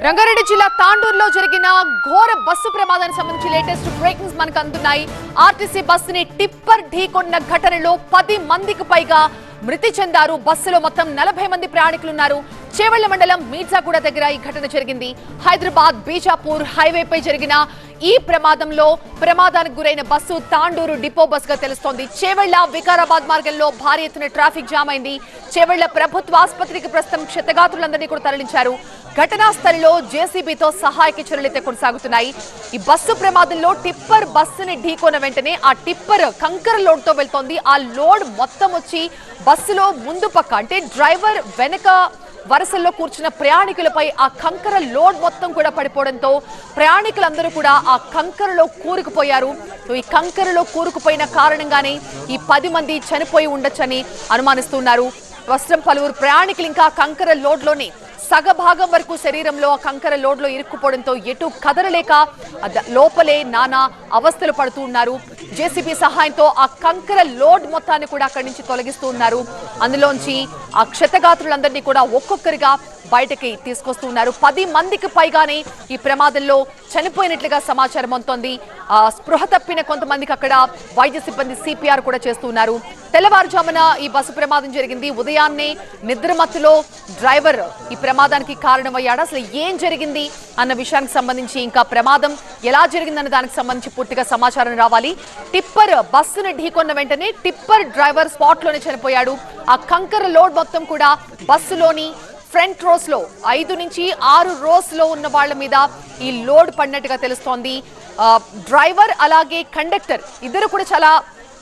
రంగారెడ్డి జిల్లా తాండూరులో జరిగిన ఘోర బస్సు ప్రమాదానికి సంబంధించి లేటెస్ట్ బ్రేకింగ్స్ మనకు అందుతున్నాయి ఆర్టీసీ బస్సుని టిప్పర్ ఢీకొన్న ఘటనలో పది మందికి పైగా మృతి చెందారు. బస్సులో మొత్తం నలభై మంది ప్రయాణికులు ఉన్నారు చేవెళ్ళ మండలం మీర్జాగూడ దగ్గర ఈ ఘటన జరిగింది. హైదరాబాద్ బీజాపూర్ హైవేపై జరిగిన ఈ ప్రమాదంలో ప్రమాదానికి గురైన బస్సు తాండూరు డిపో బస్గా తెలుస్తోంది. చేవెళ్ళ వికారాబాద్ మార్గంలో భారీ ఎత్తున ట్రాఫిక్ జామ్ అయింది. చేవెళ్ళ ప్రభుత్వ ఆసుపత్రికి ప్రస్తుతం క్షతగాత్రులందరినీ కూడా తరలించారు. ఘటనా స్థలిలో జేసీబీతో సహాయక చర్యలైతే కొనసాగుతున్నాయి. ఈ బస్సు ప్రమాదంలో టిప్పర్ బస్సుని ఢీకొన్న వెంటనే ఆ టిప్పర్ కంకర లోడ్తో వెళ్తోంది. ఆ లోడ్ మొత్తం వచ్చి బస్సులో ముందు పక్క అంటే డ్రైవర్ వెనక వరుసల్లో కూర్చున్న ప్రయాణికులపై ఆ కంకర లోడ్ మొత్తం కూడా పడిపోవడంతో ప్రయాణికులందరూ కూడా ఆ కంకరలో కూరుకుపోయారు. సో ఈ కంకరలో కూరుకుపోయిన కారణంగానే ఈ పది మంది చనిపోయి ఉండొచ్చని అనుమానిస్తున్నారు. వస్త్రం పలువురు ప్రయాణికులు ఇంకా కంకర లోడ్లోనే సగభాగం వరకు శరీరంలో ఆ కంకర లోడ్లో ఇరుక్కుపోవడంతో ఎటు కదలలేక లోపలే నానా అవస్థలు పడుతూ ఉన్నారు. జేసీబీ సహాయంతో ఆ కంకర లోడ్ మొత్తాన్ని కూడా అక్కడి నుంచి తొలగిస్తూ ఉన్నారు. అందులోంచి ఆ క్షతగాత్రులందరినీ కూడా ఒక్కొక్కరిగా బయటకి తీసుకొస్తున్నారు పది మందికి పైగానే ఈ ప్రమాదంలో చనిపోయినట్లుగా సమాచారం అందుతోంది. ఆ స్పృహ తప్పిన కొంతమందికి అక్కడ వైద్య సిబ్బంది సిపిఆర్ కూడా చేస్తున్నారు తెల్లవారుజామున ఈ బస్సు ప్రమాదం జరిగింది. ఉదయాన్నే నిద్రమత్తులో డ్రైవర్ ఈ ప్రమాదానికి కారణమయ్యాడు. అసలు ఏం జరిగింది అన్న విషయానికి సంబంధించి ఇంకా ప్రమాదం ఎలా జరిగిందన్న దానికి సంబంధించి పూర్తిగా సమాచారం రావాలి. టిప్పర్ బస్సును ఢీకొన్న వెంటనే టిప్పర్ డ్రైవర్ స్పాట్లోనే చనిపోయాడు. ఆ కంకర లోడ్ మొత్తం కూడా బస్సులోని ఫ్రంట్ రోస్లో ఐదు నుంచి ఆరు రోస్లో ఉన్న వాళ్ళ మీద ఈ లోడ్ పడినట్టుగా తెలుస్తోంది. డ్రైవర్ అలాగే కండక్టర్ ఇద్దరు కూడా చాలా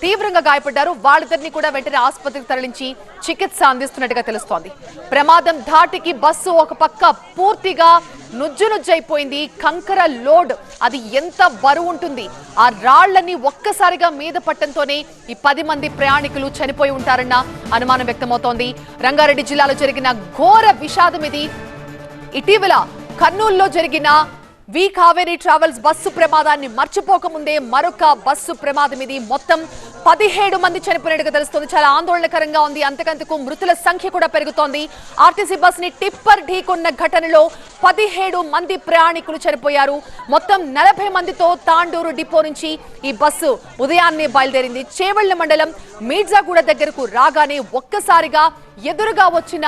తీవ్రంగా గాయపడ్డారు. వాళ్ళిద్దరిని కూడా వెంటనే ఆసుపత్రికి తరలించి చికిత్స అందిస్తున్నట్టుగా తెలుస్తోంది. ప్రమాదం ధాటికి బస్సు ఒక పక్క పూర్తిగా నుజ్జు నుజ్జైపోయింది కంకర లోడ్. అది ఎంత బరువు ఉంటుంది? ఆ రాళ్ళని ఒక్కసారిగా మీద పట్టడంతోనే ఈ పది మంది ప్రయాణికులు చనిపోయి ఉంటారన్న అనుమానం వ్యక్తమవుతోంది. రంగారెడ్డి జిల్లాలో జరిగిన ఘోర విషాదం ఇది. ఇటీవల కర్నూలులో జరిగిన వి కావేరీ ట్రావెల్స్ బస్సు ప్రమాదాన్ని మర్చిపోకముందే మరొక బస్సు ప్రమాదం ఇది. మొత్తం పదిహేడు మంది చనిపోయినట్టుగా తెలుస్తుంది. చాలా ఆందోళనకరంగా ఉంది. అంతకంతకు మృతుల సంఖ్య కూడా పెరుగుతోంది. ఆర్టీసీ బస్ని టిప్పర్ ఢీకొన్న ఘటనలో పదిహేడు మంది ప్రయాణికులు చనిపోయారు. మొత్తం నలభై మందితో తాండూరు డిపో నుంచి ఈ బస్సు ఉదయాన్నే బయలుదేరింది. చేవెళ్ళ మండలం మీర్జాగూడ దగ్గరకు రాగానే ఒక్కసారిగా ఎదురుగా వచ్చిన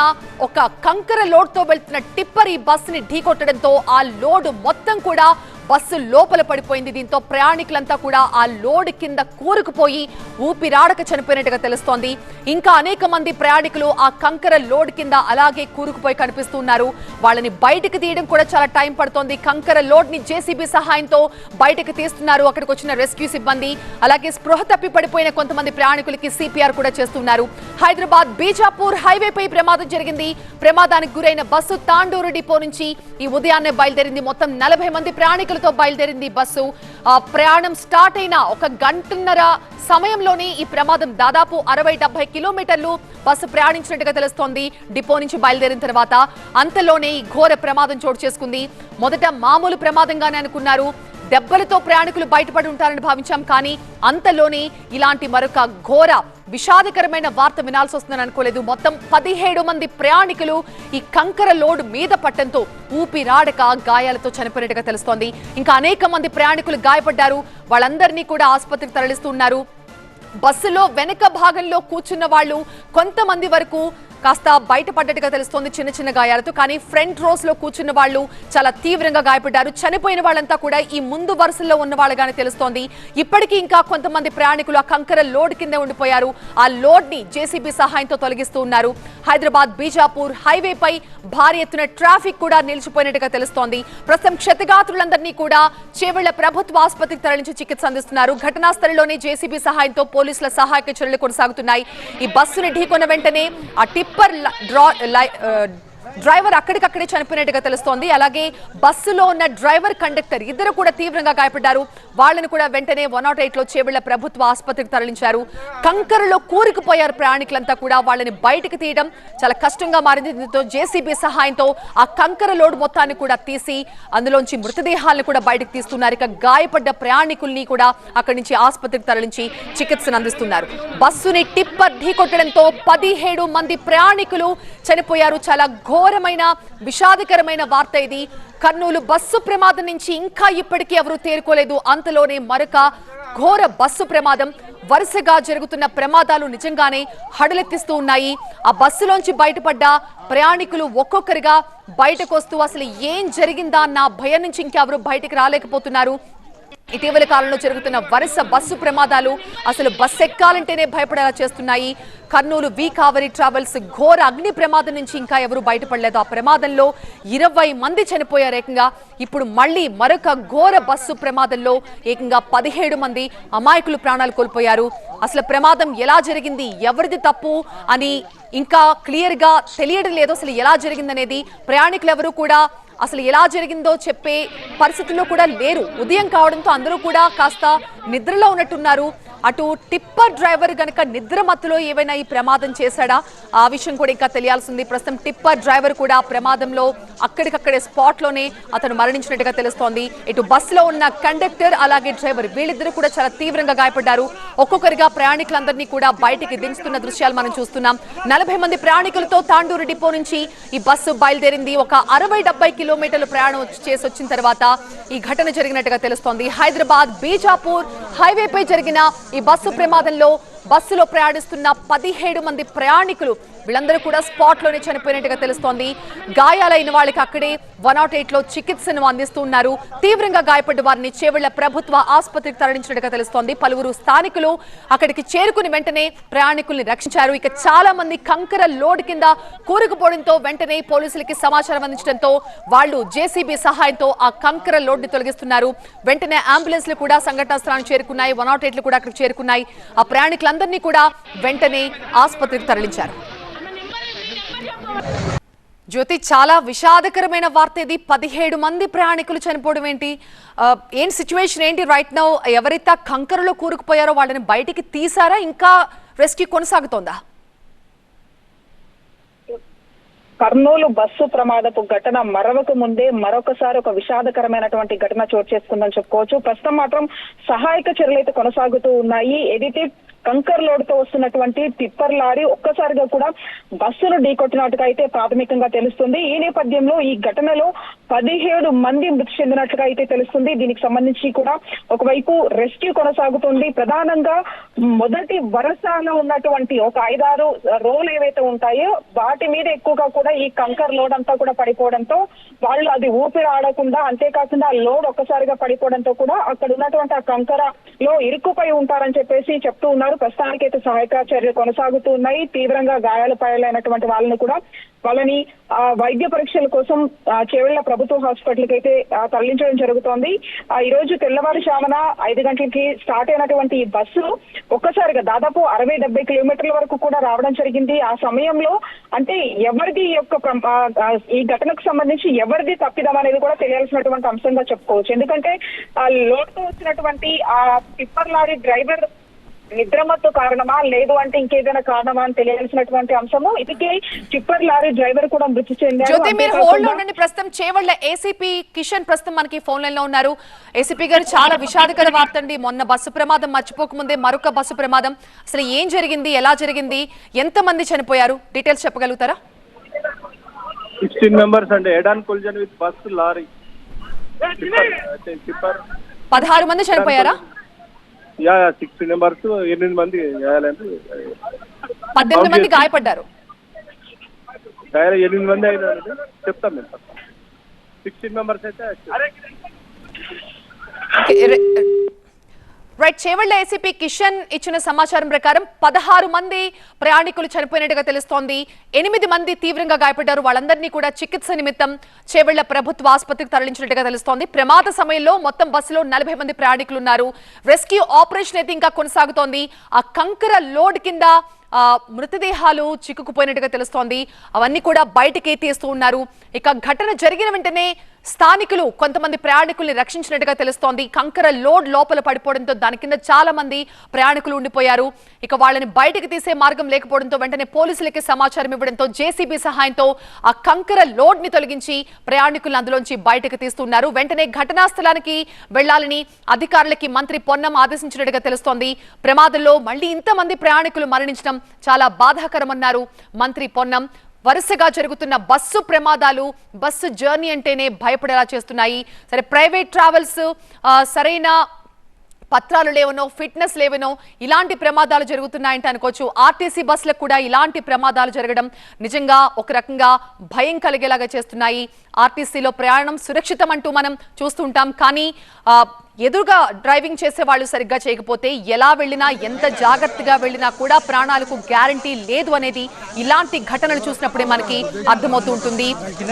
ఒక కంకర లోడ్తో వెళ్తున్న టిప్పర్ ఈ బస్సుని ఢీకొట్టడంతో ఆ లోడ్ మొత్తం కూడా బస్సు లోపల పడిపోయింది. దీంతో ప్రయాణికులంతా కూడా ఆ లోడ్ కింద కూరుకుపోయి ఊపిరాడక చనిపోయినట్టుగా తెలుస్తోంది. ఇంకా అనేక మంది ప్రయాణికులు ఆ కంకర లోడ్ కింద అలాగే కూరుకుపోయి కనిపిస్తున్నారు. వాళ్ళని బయటకు తీయడం కూడా చాలా టైం పడుతోంది. కంకర లోడ్ని జేసీబీ సహాయంతో బయటకు తీస్తున్నారు. అక్కడికి వచ్చిన రెస్క్యూ సిబ్బంది. అలాగే స్పృహ తప్పి పడిపోయిన కొంతమంది ప్రయాణికులకి సిపిఆర్ కూడా చేస్తున్నారు. హైదరాబాద్ బీజాపూర్ హైవేపై ప్రమాదం జరిగింది. ప్రమాదానికి గురైన బస్సు తాండూరు డిపో నుంచి ఈ ఉదయాన్నే బయలుదేరింది. మొత్తం నలభై మంది ప్రయాణికులు ప్రయాణికులతో బయలుదేరింది బస్సు. ఆ ప్రయాణం స్టార్ట్ అయిన ఒక గంటన్నర సమయంలోనే ఈ ప్రమాదం దాదాపు అరవై డెబ్బై కిలోమీటర్లు బస్సు ప్రయాణించినట్టుగా తెలుస్తోంది. డిపో నుంచి బయలుదేరిన తర్వాత అంతలోనే ఈ ఘోర ప్రమాదం చోటు చేసుకుంది. మొదట మామూలు ప్రమాదంగానే అనుకున్నారు. దెబ్బలతో ప్రయాణికులు బయటపడి ఉంటారని భావించాం కానీ అంతలోనే ఇలాంటి మరొక ఘోర విషాదకరమైన వార్త వినాల్సి వస్తుందని అనుకోలేదు. మొత్తం పదిహేడు మంది ప్రయాణికులు ఈ కంకర లోడ్ మీద పట్టంతో ఊపిరాడక గాయాలతో చనిపోయినట్టుగా తెలుస్తోంది. ఇంకా అనేక మంది ప్రయాణికులు గాయపడ్డారు. వాళ్ళందరినీ కూడా ఆసుపత్రికి తరలిస్తున్నారు బస్సులో వెనక భాగంలో కూర్చున్న వాళ్ళు కొంతమంది వరకు కాస్త బయటపడ్డట్టుగా తెలుస్తోంది చిన్న చిన్న గాయాలతో. కానీ ఫ్రంట్ రోస్లో కూర్చున్న వాళ్ళు చాలా తీవ్రంగా గాయపడ్డారు. చనిపోయిన వాళ్ళంతా కూడా ఈ ముందు వరుసల్లో ఉన్న వాళ్ళగానే తెలుస్తోంది. ఇప్పటికీ ఇంకా కొంతమంది ప్రయాణికులు ఆ కంకర లోడ్ కింద ఉండిపోయారు. ఆ లోడ్ని జేసీబీ సహాయంతో తొలగిస్తూ ఉన్నారు. హైదరాబాద్ బీజాపూర్ హైవేపై భారీ ఎత్తున ట్రాఫిక్ కూడా నిలిచిపోయినట్టుగా తెలుస్తోంది. ప్రస్తుతం క్షతగాత్రులందరినీ కూడా చేవెళ్ళ ప్రభుత్వ ఆసుపత్రికి తరలించి చికిత్స అందిస్తున్నారు. ఘటనా స్థలంలోనే జేసీబీ సహాయంతో పోలీసుల సహాయక చర్యలు కొనసాగుతున్నాయి. ఈ బస్సుని ఢీకొన్న వెంటనే ఆ టిప్ ల- డ్రా లై- ఆ, డ్రైవర్ అక్కడికక్కడే చనిపోయినట్టుగా తెలుస్తోంది. అలాగే బస్సులో ఉన్న డ్రైవర్ కండక్టర్ ఇద్దరు కూడా తీవ్రంగా గాయపడ్డారు. వాళ్ళని కూడా వెంటనే వన్ నాట్ ఎయిట్లో చేవెళ్ళ ప్రభుత్వ ఆసుపత్రికి తరలించారు. కంకరలో కూరుకుపోయారు ప్రయాణికులంతా కూడా. వాళ్ళని బయటకు తీయడం చాలా కష్టంగా మారింది. దీంతో జేసీబీ సహాయంతో ఆ కంకర లోడ్ మొత్తాన్ని కూడా తీసి అందులోంచి మృతదేహాలను కూడా బయటకు తీస్తున్నారు. ఇక గాయపడ్డ ప్రయాణికుల్ని కూడా అక్కడి నుంచి ఆసుపత్రికి తరలించి చికిత్సను అందిస్తున్నారు. బస్సుని టిప్పర్ ఢీకొట్టడంతో పదిహేడు మంది ప్రయాణికులు చనిపోయారు. చాలా ఘోర ఘోరమైన విషాదకరమైన వార్త ఇది. కర్నూలు బస్సు ప్రమాదం నుంచి ఇంకా ఇప్పటికీ ఎవరు తేరుకోలేదు. అంతలోనే మరొక ఘోర బస్సు ప్రమాదం. వరుసగా జరుగుతున్న ప్రమాదాలు నిజంగానే హడలెత్తిస్తూ ఉన్నాయి. ఆ బస్సులోంచి బయటపడ్డ ప్రయాణికులు ఒక్కొక్కరిగా బయటకు వస్తూ అసలు ఏం జరిగిందా అన్న భయం నుంచి ఇంకెవరు బయటకు రాలేకపోతున్నారు. ఇటీవల కాలంలో జరుగుతున్న వరుస బస్సు ప్రమాదాలు అసలు బస్సు ఎక్కాలంటేనే భయపడేలా చేస్తున్నాయి. కర్నూలు వి కావరి ట్రావెల్స్ ఘోర అగ్ని ప్రమాదం నుంచి ఇంకా ఎవరు బయటపడలేదు. ఆ ప్రమాదంలో ఇరవై మంది చనిపోయారు ఏకంగా. ఇప్పుడు మళ్ళీ మరొక ఘోర బస్సు ప్రమాదంలో ఏకంగా పదిహేడు మంది అమాయకులు ప్రాణాలు కోల్పోయారు. అసలు ప్రమాదం ఎలా జరిగింది? ఎవరిది తప్పు అని ఇంకా క్లియర్గా తెలియడం లేదు. అసలు ఎలా జరిగిందనేది ప్రయాణికులు ఎవరు కూడా అసలు ఎలా జరిగిందో చెప్పే పరిస్థితుల్లో కూడా లేరు. ఉదయం కావడంతో అందరూ కూడా కాస్త నిద్రలో ఉన్నట్టున్నారు. అటు టిప్పర్ డ్రైవర్ గనక నిద్ర మత్తులో ఏవైనా ఈ ప్రమాదం చేశాడా? ఆ విషయం కూడా ఇంకా తెలియాల్సింది. ప్రస్తుతం టిప్పర్ డ్రైవర్ కూడా ప్రమాదంలో అక్కడికక్కడే స్పాట్లోనే అతను మరణించినట్టుగా తెలుస్తోంది. ఇటు బస్సులో ఉన్న కండక్టర్ అలాగే డ్రైవర్ వీళ్ళిద్దరూ కూడా చాలా తీవ్రంగా గాయపడ్డారు. ఒక్కొక్కరిగా ప్రయాణికులందరినీ కూడా బయటికి దించుతున్న దృశ్యాలు మనం చూస్తున్నాం. నలభై మంది ప్రయాణికులతో తాండూరు డిపో నుంచి ఈ బస్సు బయలుదేరింది. ఒక అరవై డెబ్బై కిలోమీటర్లు ప్రయాణం చేసి వచ్చిన తర్వాత ఈ ఘటన జరిగినట్టుగా తెలుస్తోంది. హైదరాబాద్ బీజాపూర్ హైవేపై జరిగిన ఈ బస్సు ప్రమాదంలో బస్సులో ప్రయాణిస్తున్న పదిహేడు మంది ప్రయాణికులు వీళ్ళందరూ కూడా స్పాట్లోనే చనిపోయినట్టుగా తెలుస్తోంది. గాయాలైన వాళ్ళకి అక్కడే వన్ నాట్ ఎయిట్లో చికిత్సను అందిస్తున్నారు తీవ్రంగా గాయపడ్డ వారిని చేవెళ్ళ ప్రభుత్వ ఆసుపత్రికి తరలించినట్టుగా తెలుస్తోంది. పలువురు స్థానికులు అక్కడికి చేరుకుని వెంటనే ప్రయాణికుల్ని రక్షించారు. ఇక చాలా మంది కంకర లోడ్ కింద కూరుకుపోవడంతో వెంటనే పోలీసులకి సమాచారం అందించడంతో వాళ్ళు జేసీబీ సహాయంతో ఆ కంకర లోడ్ని తొలగిస్తున్నారు. వెంటనే అంబులెన్స్లు కూడా సంఘటనా స్థలానికి చేరుకున్నాయి. వన్ నాట్ ఎయిట్లు కూడా అక్కడికి చేరుకున్నాయి. ఆ ప్రయాణికులందరినీ కూడా వెంటనే ఆసుపత్రికి తరలించారు. జ్యోతి చాలా విషాదకరమైన వార్త ఇది. పదిహేడు మంది ప్రయాణికులు చనిపోవడం ఏంటి? ఏం సిచ్యువేషన్ ఏంటి రైట్ నౌ ఎవరైతే కంకరలో కూరుకుపోయారో వాళ్ళని బయటికి తీసారా? ఇంకా రెస్క్యూ కొనసాగుతోందా? కర్నూలు బస్సు ప్రమాదపు ఘటన మరవక ముందే మరొకసారి ఒక విషాదకరమైనటువంటి ఘటన చోటు చేసుకుందని చెప్పుకోవచ్చు. ప్రస్తుతం మాత్రం సహాయక చర్యలు అయితే కొనసాగుతూ ఉన్నాయి. ఏదైతే కంకర్ లోడ్తో వస్తున్నటువంటి టిప్పర్ లారీ ఒక్కసారిగా కూడా బస్సును ఢీకొట్టినట్టుగా అయితే ప్రాథమికంగా తెలుస్తుంది. ఈ నేపథ్యంలో ఈ ఘటనలో పదిహేడు మంది మృతి చెందినట్లుగా అయితే తెలుస్తుంది. దీనికి సంబంధించి కూడా ఒకవైపు రెస్క్యూ కొనసాగుతుంది. ప్రధానంగా మొదటి వరసలో ఉన్నటువంటి ఒక ఐదారు రోలు ఏవైతే ఉంటాయో వాటి మీద ఎక్కువగా కూడా ఈ కంకర్ లోడ్ అంతా కూడా పడిపోవడంతో వాళ్ళు అది ఊపిరి ఆడకుండా అంతేకాకుండా ఆ లోడ్ ఒక్కసారిగా పడిపోవడంతో కూడా అక్కడ ఉన్నటువంటి ఆ కంకర లో ఇరుక్కుపై ఉంటారని చెప్పేసి చెప్తూ ఉన్నారు ప్రస్తుతానికి అయితే సహాయక చర్యలు కొనసాగుతూ ఉన్నాయి. తీవ్రంగా గాయాలు పాలైనటువంటి వాళ్ళని కూడా వాళ్ళని వైద్య పరీక్షల కోసం చేవెళ్ళ ప్రభుత్వ హాస్పిటల్కి అయితే తరలించడం జరుగుతోంది. ఈ రోజు తెల్లవారుజామున ఐదు గంటలకి స్టార్ట్ అయినటువంటి ఈ బస్సు ఒక్కసారిగా దాదాపు అరవై డెబ్బై కిలోమీటర్ల వరకు కూడా రావడం జరిగింది. ఆ సమయంలో అంటే ఎవరిది యొక్క ఈ ఘటనకు సంబంధించి ఎవరిది తప్పిదం అనేది కూడా తెలియాల్సినటువంటి అంశంగా చెప్పుకోవచ్చు. ఎందుకంటే ఆ వచ్చినటువంటి ఆ టిప్పర్ లారీ డ్రైవర్ నిద్రమత్తు కారణమా? లేదు అంటే ఇంకేదైనా కారణమా అని తెలియాల్సినటువంటి అంశము? ఇదికే టిప్పర్ లారీ డ్రైవర్ కూడా మృతి చెందారు. జ్యోతి మీరు హోల్డ్ ఉండండి. ప్రస్తుతం చేవళ్ళ ఏసీపీ కిషన్ ప్రస్తుతం మనకి ఫోన్ లైన్లో ఉన్నారు. ఏసీపీ గారు చాలా విషాదకర వార్త అండి. మొన్న బస్సు ప్రమాదం మర్చిపోకముందే మరొక బస్సు ప్రమాదం. అసలు ఏం జరిగింది? ఎలా జరిగింది? ఎంత మంది చనిపోయారు? డీటెయిల్స్ చెప్పగలుగుతారా? సిక్స్టీన్ మెంబర్స్ అండి. Head on collision with bus lorry. పదహారు మంది చనిపోయారా? యా సిక్స్టీన్ మెంబర్స్ ఎనిమిది మంది గాయాలండి పద్దెనిమిది మంది గాయపడ్డారు. గాయాలు ఎనిమిది మంది అయినారండి చెప్తాం మేము సిక్స్టీన్ మెంబర్స్ అయితే రైట్ చేవళ్ళ ఏసీపీ కిషన్ ఇచ్చిన సమాచారం ప్రకారం పదహారు మంది ప్రయాణికులు చనిపోయినట్టుగా తెలుస్తోంది. ఎనిమిది మంది తీవ్రంగా గాయపడ్డారు. వాళ్ళందరినీ కూడా చికిత్స నిమిత్తం చేవెళ్ళ ప్రభుత్వ ఆసుపత్రికి తరలించినట్టుగా తెలుస్తోంది. ప్రమాద సమయంలో మొత్తం బస్సులో నలభై మంది ప్రయాణికులు ఉన్నారు రెస్క్యూ ఆపరేషన్ అయితే ఇంకా కొనసాగుతోంది. ఆ కంకర లోడ్ కింద మృతదేహాలు చిక్కుకుపోయినట్టుగా తెలుస్తోంది. అవన్నీ కూడా బయటికి తీస్తూ ఉన్నారు. ఇక ఘటన జరిగిన వెంటనే స్థానికులు కొంతమంది ప్రయాణికుల్ని రక్షించినట్టుగా తెలుస్తోంది. కంకర లోడ్ లోపల పడిపోవడంతో దాని కింద చాలా మంది ప్రయాణికులు ఉండిపోయారు. ఇక వాళ్ళని బయటకు తీసే మార్గం లేకపోవడంతో వెంటనే పోలీసులకి సమాచారం ఇవ్వడంతో జేసీబీ సహాయంతో ఆ కంకర లోడ్ని తొలగించి ప్రయాణికులను అందులోంచి బయటకు తీస్తున్నారు. వెంటనే ఘటనా స్థలానికి వెళ్ళాలని అధికారులకి మంత్రి పొన్నం ఆదేశించినట్టుగా తెలుస్తోంది. ప్రమాదంలో మళ్ళీ ఇంతమంది ప్రయాణికులు మరణించడం చాలా బాధాకరమన్నారు మంత్రి పొన్నం. వరుసగా జరుగుతున్న బస్సు ప్రమాదాలు బస్సు జర్నీ అంటేనే భయపడేలా చేస్తున్నాయి. సరే ప్రైవేట్ ట్రావెల్స్ సరైన పత్రాలు లేవనో ఫిట్నెస్ లేవనో ఇలాంటి ప్రమాదాలు జరుగుతున్నాయంటే అనుకోవచ్చు. ఆర్టీసీ బస్సులకు కూడా ఇలాంటి ప్రమాదాలు జరగడం నిజంగా ఒక రకంగా భయం కలిగేలాగా చేస్తున్నాయి. ఆర్టీసీలో ప్రయాణం సురక్షితం అంటూ మనం చూస్తుంటాం కానీ ఎదురుగా డ్రైవింగ్ చేసే వాళ్ళు సరిగ్గా చేయకపోతే ఎలా వెళ్ళినా ఎంత జాగ్రత్తగా వెళ్ళినా కూడా ప్రాణాలకు గ్యారంటీ లేదు అనేది ఇలాంటి ఘటనలు చూసినప్పుడే మనకి అర్థమవుతూ ఉంటుంది.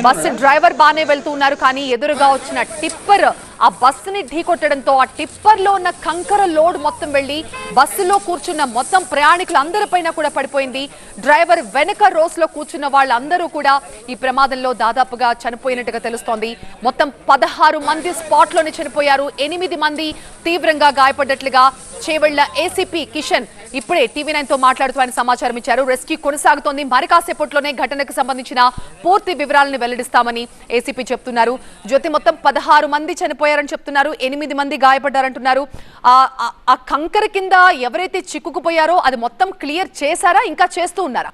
బస్సు డ్రైవర్ బానే వెళ్తూ ఉన్నారు కానీ ఎదురుగా వచ్చిన టిప్పర్ ఆ బస్సుని ఢీకొట్టడంతో ఆ టిప్పర్లో ఉన్న కంకర లోడ్ మొత్తం వెళ్ళి బస్సులో కూర్చున్న మొత్తం ప్రయాణికులు అందరిపైన కూడా పడిపోయింది. డ్రైవర్ వెనక రోస్లో కూర్చున్న వాళ్ళందరూ కూడా ఈ ప్రమాదంలో దాదాపుగా చనిపోయినట్టుగా తెలుస్తోంది. మొత్తం పదహారు మంది స్పాట్లోనే చనిపోయారు. ఎనిమిది మంది తీవ్రంగా గాయపడ్డట్లుగా చేవెళ్ళ ఏసీపీ కిషన్ ఇప్పుడే టీవీ నైన్తో మాట్లాడుతూ ఆయన సమాచారం ఇచ్చారు. రెస్క్యూ కొనసాగుతోంది. మరి కాసేపట్లోనే ఘటనకు సంబంధించిన పూర్తి వివరాలను వెల్లడిస్తామని ఏసీపీ చెప్తున్నారు. జ్యోతి మొత్తం పదహారు మంది చనిపోయారని చెప్తున్నారు. ఎనిమిది మంది గాయపడ్డారంటున్నారు. ఆ ఆ- కంకర కింద ఎవరైతే చిక్కుకుపోయారో అది మొత్తం క్లియర్ చేశారా? ఇంకా చేస్తూ ఉన్నారా?